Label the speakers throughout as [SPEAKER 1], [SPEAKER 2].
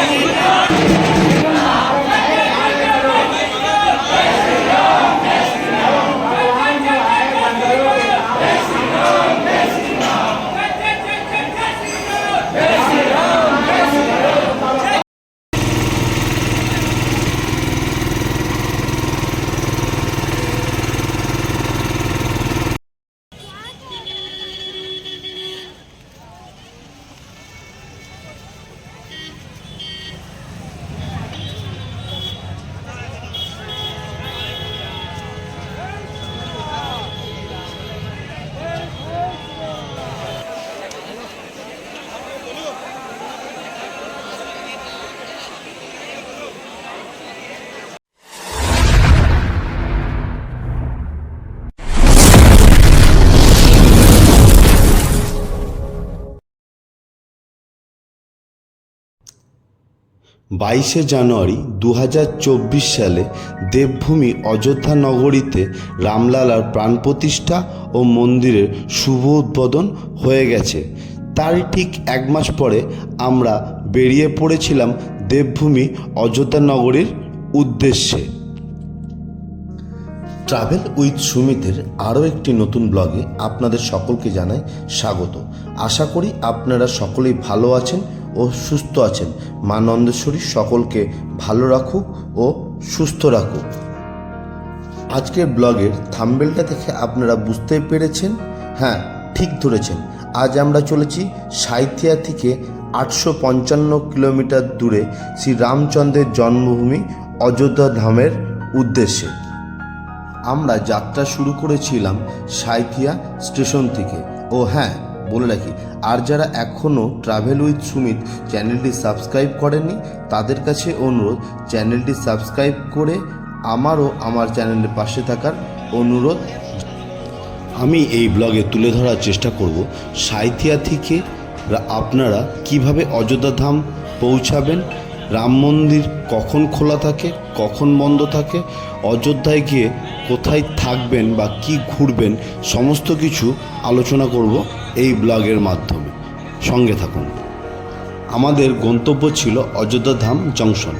[SPEAKER 1] Thank you. বাইশে জানুয়ারি দু হাজার চব্বিশ সালে দেবভূমি অযোধ্যা নগরীতে রামলালার প্রাণ প্রতিষ্ঠা ও মন্দিরের শুভ উদ্বোধন হয়ে গেছে। তারই ঠিক এক মাস পরে আমরা বেরিয়ে পড়েছিলাম দেবভূমি অযোধ্যা নগরীর উদ্দেশ্যে। ট্রাভেল উইথ সুমিতের আরও একটি নতুন ব্লগে আপনাদের সকলকে জানাই স্বাগত। আশা করি আপনারা সকলেই ভালো আছেন ও সুস্থ আছেন। মা নন্দেশ্বরী সকলকে ভালো রাখুক ও সুস্থ রাখুক। আজকের ব্লগের থাম্বেলটা দেখে আপনারা বুঝতে পেরেছেন? হ্যাঁ ঠিক ধরেছেন। আজ আমরা চলেছি সাইথিয়া থেকে আটশো পঞ্চান্ন কিলোমিটার দূরে শ্রী রামচন্দ্রের জন্মভূমি অযোধ্যা ধামের উদ্দেশ্যে। আমরা যাত্রা শুরু করেছিলাম সাইথিয়া স্টেশন থেকে। ও হ্যাঁ বলে রাখি, আর যারা এখনও ট্রাভেল উইথ সুমিত চ্যানেলটি সাবস্ক্রাইব করেননি, তাদের কাছে অনুরোধ, চ্যানেলটি সাবস্ক্রাইব করে আমারও আমার চ্যানেলের পাশে থাকার অনুরোধ। আমি এই ব্লগে তুলে ধরার চেষ্টা করব, সাইথিয়া থেকে আপনারা কীভাবে অযোধ্যা ধাম পৌঁছাবেন, রাম মন্দির কখন খোলা থাকে, কখন বন্ধ থাকে, অযোধ্যায় গিয়ে কোথায় থাকবেন বা কি ঘুরবেন, সমস্ত কিছু আলোচনা করব। এই ব্লগের মাধ্যমে। সঙ্গে থাকুন। আমাদের গন্তব্য ছিল অযোধ্যা ধাম জংশন।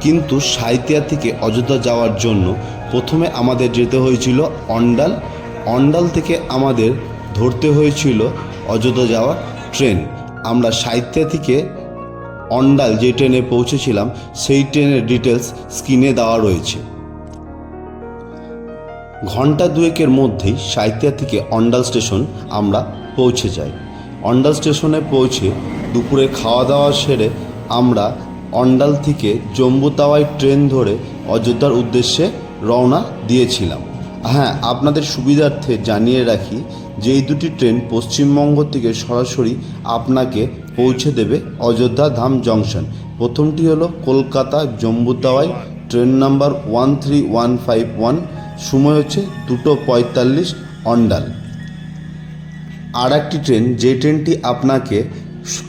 [SPEAKER 1] কিন্তু সাইতিয়া থেকে অযোধ্যা যাওয়ার জন্য প্রথমে আমাদের যেতে হয়েছিল অন্ডাল। অন্ডাল থেকে আমাদের ধরতে হয়েছিল অযোধ্যা যাওয়ার ট্রেন। আমরা সাহিত্যা থেকে অন্ডাল যে ট্রেনে পৌঁছেছিলাম, সেই ট্রেনের ডিটেলস স্ক্রিনে দেওয়া রয়েছে। ঘণ্টা দুয়েকের মধ্যেই সাইতিয়া থেকে অন্ডাল স্টেশন আমরা পৌঁছে যাই। অন্ডাল স্টেশনে পৌঁছে দুপুরে খাওয়া দাওয়া সেরে আমরা অন্ডাল থেকে জম্বু তাওয়াই ট্রেন ধরে অযোধ্যার উদ্দেশ্যে রওনা দিয়েছিলাম। হ্যাঁ আপনাদের সুবিধার্থে জানিয়ে রাখি যে এই দুটি ট্রেন পশ্চিমবঙ্গ থেকে সরাসরি আপনাকে পৌঁছে দেবে অযোধ্যা ধাম জংশন। প্রথমটি হলো Kolkata Jammu Tawi train number one three one five one সময় হচ্ছে দুটো পঁয়তাল্লিশ অন্ডাল। আর একটি ট্রেন, যে ট্রেনটি আপনাকে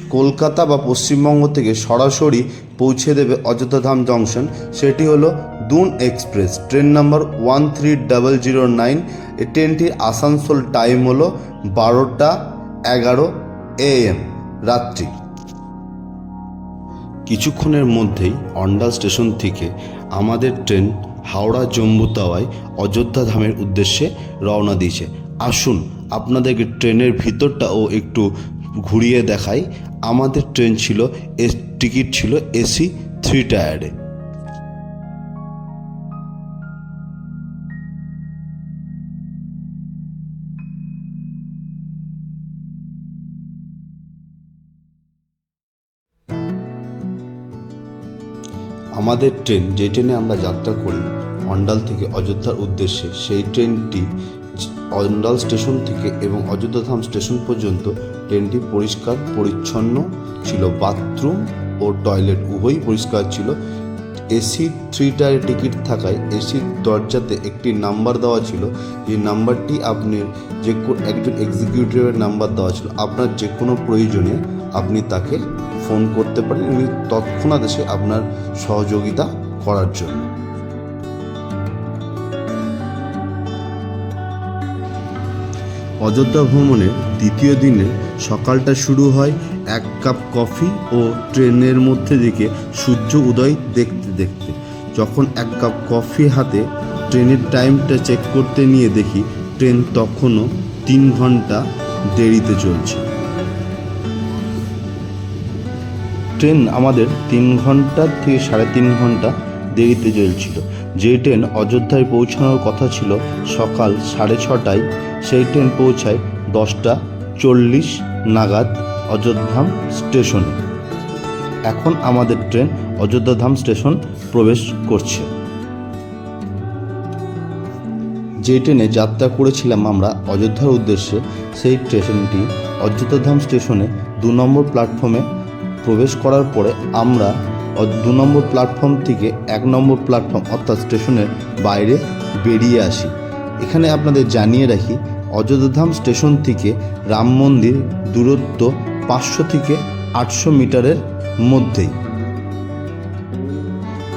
[SPEAKER 1] কলকাতা বা পশ্চিমবঙ্গ থেকে সরাসরি পৌঁছে দেবে অযোধ্যা ধাম জংশন, সেটি হলো Doon express. Train number one three double zero nine. এই ট্রেনটির আসানসোল টাইম হলো বারোটা এগারো এএম রাত্রি। কিছুক্ষণের মধ্যেই অন্ডাল স্টেশন থেকে আমাদের ট্রেন হাওড়া জম্বু তাওয়াই অযোধ্যা ধামের উদ্দেশ্যে রওনা দিয়েছে। আসুন আপনাদেরকে ট্রেনের ভিতরটাও একটু ঘুরিয়ে দেখাই। আমাদের ট্রেন ছিল, এস, টিকিট ছিল এসি, থ্রি টায়ারে। আমাদের ট্রেন, যে ট্রেনে আমরা যাত্রা করি অন্ডাল থেকে অযোধ্যার উদ্দেশ্যে, সেই ট্রেনটি অন্ডাল স্টেশন থেকে এবং অযোধ্যা ধাম স্টেশন পর্যন্ত ট্রেনটি পরিষ্কার, পরিচ্ছন্ন ছিল। বাথরুম ও টয়লেট উভয়ই পরিষ্কার ছিল। এসি থ্রি টায়ার টিকিট থাকায় এসির দরজাতে একটি নাম্বার দেওয়া ছিল। যে নাম্বারটি আপনি যে একজন এক্সিকিউটিভের নাম্বার দেওয়া ছিল। আপনার যে কোনো প্রয়োজনে আপনি তাকে ফোন করতে পারেন উনি তৎক্ষণাৎ এসে আপনার সহযোগিতা করার জন্য। অযোধ্যা ভ্রমণের দ্বিতীয় দিনে সকালটা শুরু হয় এক কাপ কফি ও ট্রেনের মধ্যে দিকে সূর্য উদয় দেখতে দেখতে। যখন এক কাপ কফি হাতে ট্রেনের টাইমটা চেক করতে নিয়ে দেখি, ট্রেন তখনও তিন ঘণ্টা দেরিতে চলছে। ট্রেন আমাদের তিন ঘণ্টা থেকে সাড়ে তিন ঘণ্টা দেরিতে চলছিল যে ট্রেন অযোধ্যায় পৌঁছানোর কথা ছিল সকাল সাড়ে ছটায়, সেই ট্রেন পৌঁছায় দশটা চল্লিশ নাগাদ অযোধ্যাম স্টেশনে। এখন আমাদের ট্রেন অযোধ্যাধাম স্টেশন প্রবেশ করছে। যে ট্রেনে যাত্রা করেছিলাম আমরা অযোধ্যার উদ্দেশ্যে, সেই স্টেশনটি অযোধ্যাধাম স্টেশনে দু নম্বর প্ল্যাটফর্মে প্রবেশ করার পরে আমরা দু নম্বর প্ল্যাটফর্ম থেকে এক নম্বর প্ল্যাটফর্ম অর্থাৎ স্টেশনের বাইরে বেরিয়ে আসি। এখানে আপনাদের জানিয়ে রাখি, অযোধ্যাধাম স্টেশন থেকে রাম মন্দির দূরত্ব পাঁচশো থেকে আটশো মিটারের মধ্যেই।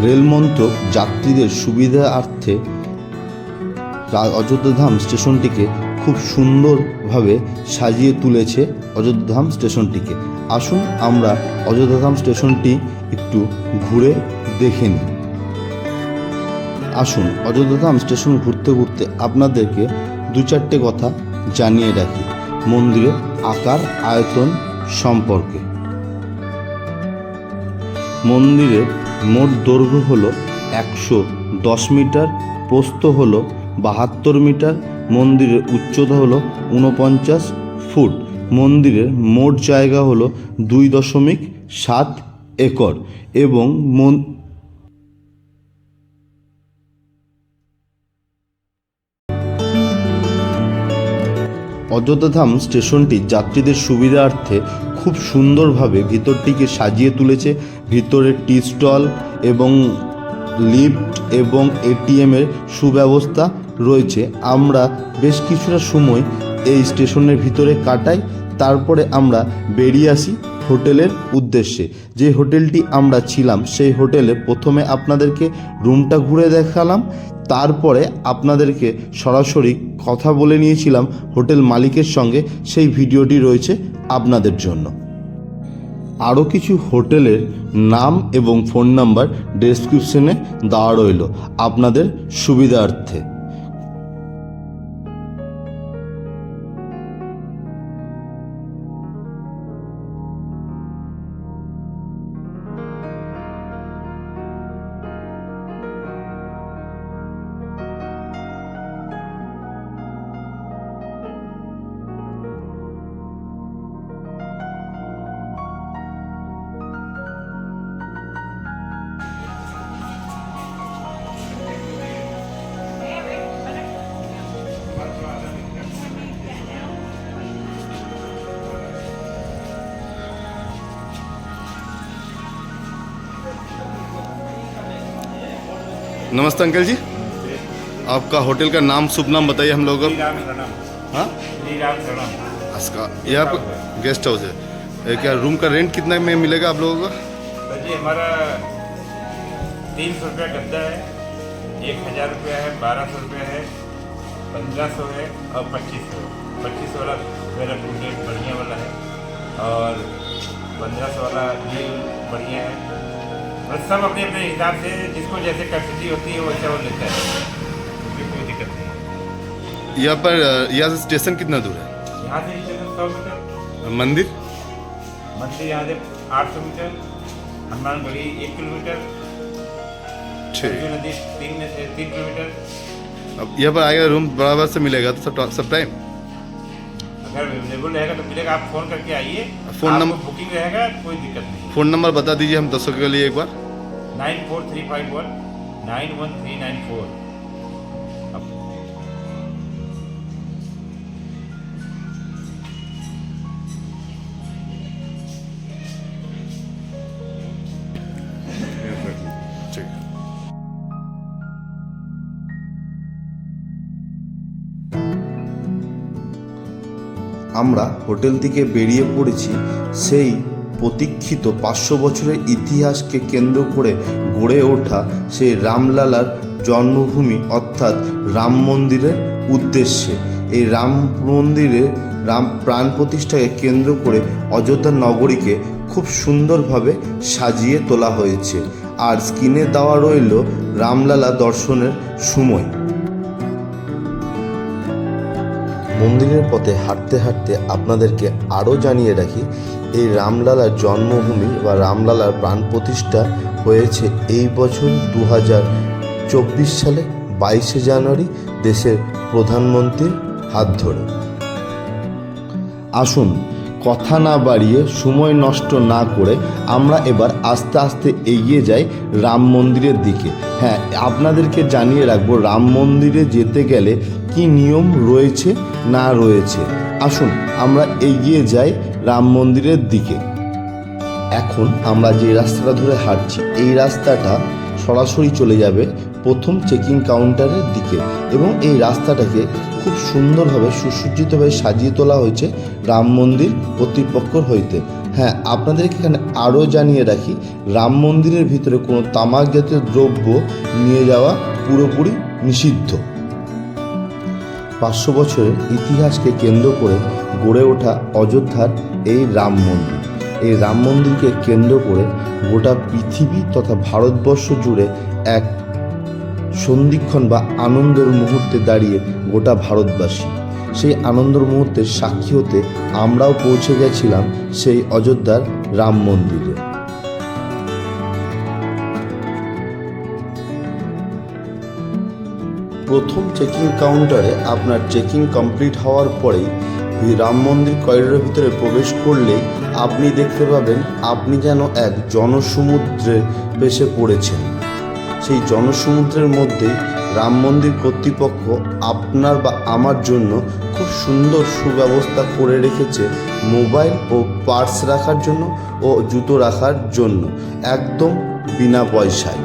[SPEAKER 1] রেলমন্ত্রক যাত্রীদের সুবিধার্থে অযোধ্যাধাম স্টেশনটিকে খুব সুন্দরভাবে সাজিয়ে তুলেছে অযোধ্যাধাম স্টেশনটিকে। আসুন আমরা অযোধ্যাধাম স্টেশনটি একটু ঘুরে দেখে নিই। আসুন অযোধ্যাধাম স্টেশন ঘুরতে ঘুরতে আপনাদেরকে দু চারটে কথা জানিয়ে রাখি। মন্দিরের আকার, আয়তন সম্পর্কে। মন্দিরের মোট দৈর্ঘ্য হল একশো দশ মিটার, প্রস্থ হল বাহাত্তর মিটার, মন্দিরের উচ্চতা হল ঊনপঞ্চাশ ফুট। মন্দিরের মোট জায়গা হলো দুই দশমিক সাত একর এবং মন অযোধ্যাধাম স্টেশনটি যাত্রীদের সুবিধার্থে খুব সুন্দরভাবে ভিতরটিকে সাজিয়ে তুলেছে। ভিতরে টি স্টল এবং লিফট এবং এটিএমের সুব্যবস্থা রয়েছে। আমরা বেশ কিছুটা সময় এই স্টেশনের ভিতরে কাটাই। তারপরে আমরা বেরিয়ে আসি হোটেলের উদ্দেশ্যে। যে হোটেলটি আমরা ছিলাম, সেই হোটেলে প্রথমে আপনাদেরকে রুমটা ঘুরে দেখালাম, তারপরে আপনাদেরকে সরাসরি কথা বলে নিয়েছিলাম হোটেল মালিকের সঙ্গে, সেই ভিডিওটি রয়েছে আপনাদের জন্য। আরও কিছু হোটেলের নাম এবং ফোন নাম্বার ডেসক্রিপশনে দেওয়া রইল। আপনাদের সুবিধার্থে। नमस्ते अंकल जी। आपका होटल का नाम शुभ नाम बताइए हम लोग
[SPEAKER 2] राम
[SPEAKER 1] हाँ?
[SPEAKER 2] राम
[SPEAKER 1] इसका यहाँ पर गेस्ट हाउस है। क्या रूम का रेंट कितना में मिलेगा आप लोगों का?
[SPEAKER 2] जी हमारा तीन सौ रुपया गद्दा है एक हज़ार रुपया है बारह सौ रुपया है पंद्रह सौ है और पच्चीस सौ। पच्चीस वाला मेरा टू डेट बढ़िया वाला है और पंद्रह सौ वाला भी बढ़िया है। और सब अपने अपने हिसाब से जिसको जैसे कैपेसिटी होती है वैसा वो लेता है। कोई दिक्कत नहीं
[SPEAKER 1] यहाँ पर यहाँ से स्टेशन कितना दूर है?
[SPEAKER 2] यहाँ से स्टेशन सौ मीटर।
[SPEAKER 1] मंदिर?
[SPEAKER 2] मंदिर यहाँ से आठ सौ मीटर हनुमान गढ़ी एक किलोमीटर। नदी तीन तीन किलोमीटर।
[SPEAKER 1] अब यहाँ पर आएगा रूम बराबर से मिलेगा तो सब सब टाइम
[SPEAKER 2] अगर अवेलेबल रहेगा तो मिलेगा आप फ़ोन करके आइए।
[SPEAKER 1] फ़ोन नंबर-
[SPEAKER 2] बुकिंग रहेगा कोई दिक्कत नहीं।
[SPEAKER 1] फ़ोन नंबर बता दीजिए हम दर्शकों के लिए एक बार।
[SPEAKER 2] Nine four three five one nine one three nine four.
[SPEAKER 1] আমরা হোটেল থেকে বেরিয়ে পড়েছি, সেই প্রতীক্ষিত পাঁচশো বছরের ইতিহাসকে কেন্দ্র করে গড়ে ওঠা সেই রামলালার জন্মভূমি অর্থাৎ রাম মন্দিরের উদ্দেশ্যে। এই রাম মন্দিরে রাম প্রাণ প্রতিষ্ঠাকে কেন্দ্র করে অযোধ্যা নগরীকে খুব সুন্দরভাবে সাজিয়ে তোলা হয়েছে। আর স্ক্রিনে দেওয়া রইল রামলালা দর্শনের সময়। মন্দিরের পথে হাঁটতে হাঁটতে আপনাদেরকে আরও জানিয়ে রাখি, এই রামলালার জন্মভূমি বা রামলালার প্রাণ প্রতিষ্ঠা হয়েছে এই বছর দু চব্বিশ সালে, বাইশে জানুয়ারি, দেশের প্রধানমন্ত্রীর হাত ধরে। আসুন কথা না বাড়িয়ে সময় নষ্ট না করে আমরা এবার আস্তে আস্তে এগিয়ে যাই রাম মন্দিরের দিকে। হ্যাঁ আপনাদেরকে জানিয়ে রাখব, রাম মন্দিরে যেতে গেলে কি নিয়ম রয়েছে না রয়েছে। আসুন, আমরা এগিয়ে যাই রাম মন্দিরের দিকে। এখন আমরা যে রাস্তাটা ধরে হাঁটছি, এই রাস্তাটা সরাসরি চলে যাবে প্রথম চেকিং কাউন্টারের দিকে এবং এই রাস্তাটাকে খুব সুন্দরভাবে সুসজ্জিতভাবে সাজিয়ে তোলা হয়েছে রাম মন্দির কর্তৃপক্ষর হইতে। হ্যাঁ আপনাদেরকে এখানে আরও জানিয়ে রাখি, রাম মন্দিরের ভিতরে কোনো তামাক জাতীয় দ্রব্য নিয়ে যাওয়া পুরোপুরি নিষিদ্ধ। পাঁচশো বছরের ইতিহাসকে কেন্দ্র করে গড়ে ওঠা অযোধ্যার এই রাম মন্দির। এই রাম মন্দিরকে কেন্দ্র করে গোটা পৃথিবী তথা ভারতবর্ষ জুড়ে এক সন্ধিক্ষণ বা আনন্দের মুহূর্তে দাঁড়িয়ে গোটা ভারতবাসী। সেই আনন্দের মুহূর্তের সাক্ষী হতে আমরাও পৌঁছে গেছিলাম সেই অযোধ্যার রাম মন্দিরে। প্রথম চেকিং কাউন্টারে আপনার চেকিং কমপ্লিট হওয়ার পরেই রাম মন্দির করিডোরের ভিতরে প্রবেশ করলেই আপনি দেখতে পাবেন আপনি যেন এক জনসমুদ্রে ভেসে পড়েছেন। সেই জনসমুদ্রের মধ্যে রাম মন্দির কর্তৃপক্ষ আপনার বা আমার জন্য খুব সুন্দর সুব্যবস্থা করে রেখেছে মোবাইল ও পার্স রাখার জন্য ও জুতো রাখার জন্য, একদম বিনা পয়সায়।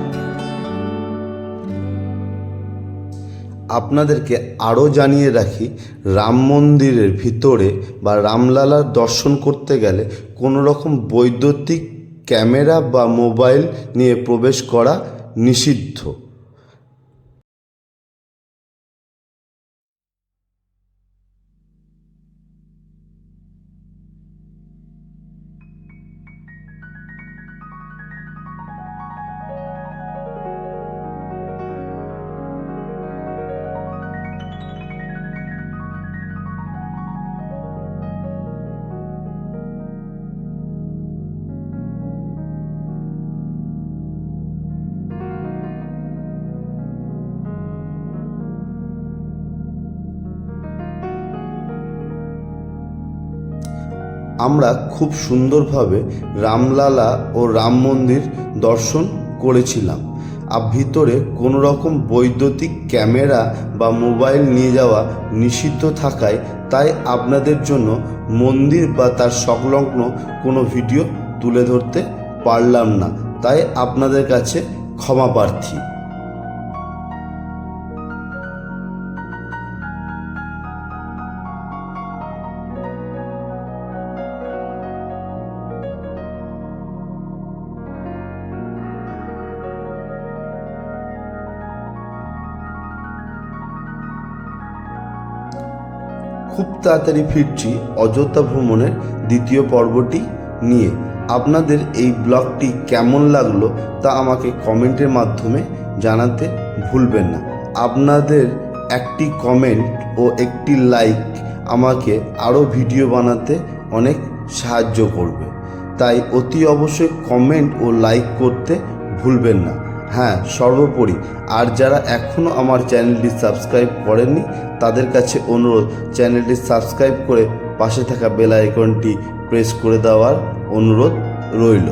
[SPEAKER 1] আপনাদেরকে আরও জানিয়ে রাখি, রাম মন্দিরের ভিতরে বা রামলালার দর্শন করতে গেলে কোনো রকম বৈদ্যুতিক ক্যামেরা বা মোবাইল নিয়ে প্রবেশ করা নিষিদ্ধ। আমরা খুব সুন্দরভাবে রামলালা ও রাম মন্দির দর্শন করেছিলাম। আর ভিতরে কোনো রকম বৈদ্যুতিক ক্যামেরা বা মোবাইল নিয়ে যাওয়া নিষিদ্ধ থাকায় তাই আপনাদের জন্য মন্দির বা তার সংলগ্ন কোনো ভিডিও তুলে ধরতে পারলাম না। তাই আপনাদের কাছে ক্ষমা প্রার্থী। খুব তাড়াতাড়ি ফিরছি অযোধ্যা ভ্রমণের দ্বিতীয় পর্বটি নিয়ে। আপনাদের এই ব্লগটি কেমন লাগল তা আমাকে কমেন্টের মাধ্যমে জানাতে ভুলবেন না। আপনাদের একটি কমেন্ট ও একটি লাইক আমাকে আরও ভিডিও বানাতে অনেক সাহায্য করবে। তাই অতি অবশ্যই কমেন্ট ও লাইক করতে ভুলবেন না। হ্যাঁ সর্বোপরি। আর যারা এখনও আমার চ্যানেলটি সাবস্ক্রাইব করেননি, তাদের কাছে অনুরোধ, চ্যানেলটি সাবস্ক্রাইব করে পাশে থাকা বেল আইকনটি প্রেস করে দেওয়ার অনুরোধ রইল।